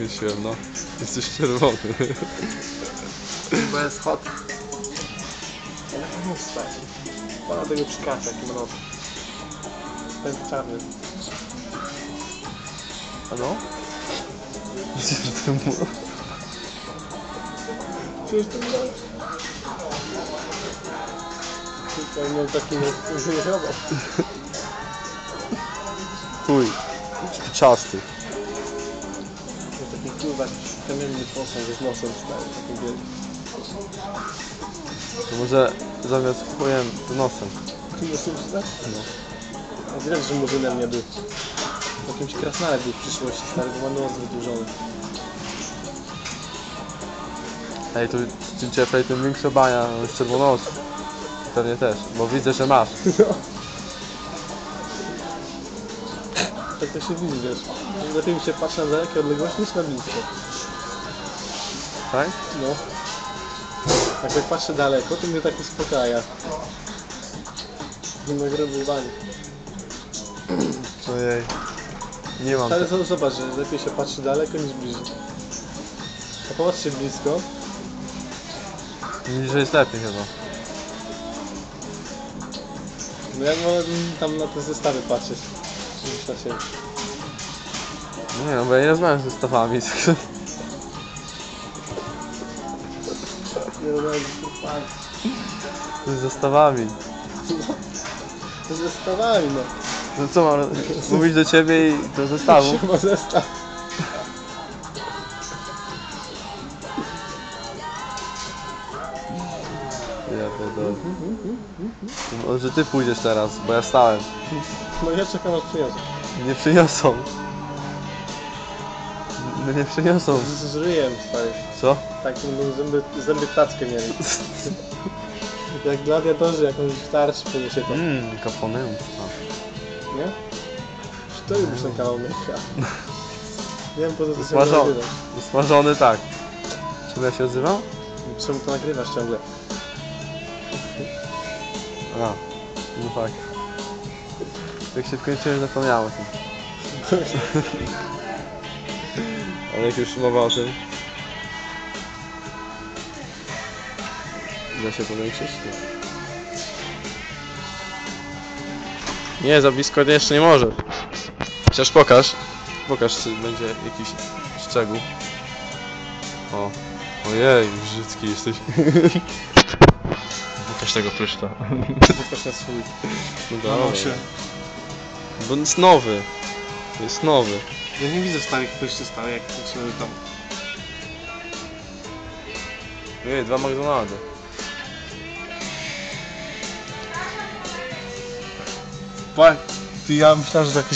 Myślałem, no. Jesteś czerwony. Bo jest hot. Ale to nie stać. Pana tego przykacia, jaki nos. Ten czarny. Ano? Widzisz, że to mu... Czujesz ten nos? Ja miał taki nie robot. Chuj. Czasty. Kurwa kamienny posąg z nosem stary, taki wielki. To może zamiast chujem, to nosem. Ty nosem stary? No. A wiem, że murzynem nie był. Jakimś krasnalem był w przyszłości stary, bo ma nos wydłużony. Ej, tu czym cieplej, tym większa bania, no z czerwoną Pewnie też, bo widzę, że masz. No. Tak to się widzi, wiesz. Lepiej mi się patrzy na dalekie odległości niż na blisko. Tak? No. Jak tak patrzę daleko, to mnie tak uspokaja. Nie nagrobowani. Ojej. Nie mam. Ale te- zobacz, że lepiej się patrzy daleko niż bliżej. A popatrzcie blisko. Niżej jest lepiej chyba. No ja wolę tam na te zestawy patrzeć. Na siebie. Nie no, bo ja nie rozmawiam z zestawami. Nie rozumiem, Z zestawami. z zestawami no. No co mam mówić do ciebie i do zestawu? Siema zestaw. Ja pierdolę. Może ty pójdziesz teraz, bo ja stałem. No ja czekam aż przyniosę. Nie przyniosą. No nie przyniosą. Z, z ryjem stary. Co? Tak, będą zęby, zęby tackę mieli. Jak gladiatorzy jakąś tarcz poniesie to, Mmm, kaponem. nie? Czy to już ten kawał mięcha? Nie wiem po co to się Smażony. nagrywa. Smażony tak. Czym ja się odzywam? Czemu to nagrywasz ciągle? A, no tak. Jak się wkończyłem, zapomniałem o tym. Ale jak już mowa o tym... Da się powiększyć? Nie. nie, za blisko jeszcze nie możesz. Chociaż pokaż. Pokaż, czy będzie jakiś szczegół. O. Ojej, brzydki jesteś. Pokaż tego pryszcza. Pokaż na swój. No dobra. nosie. Bo on jest nowy. Jest nowy. Ja nie widzę starych pryszczy stałych jak zaczynają tam. Nie, dwa McDonaldy. Pa, ty ja myślałem, że to jakieś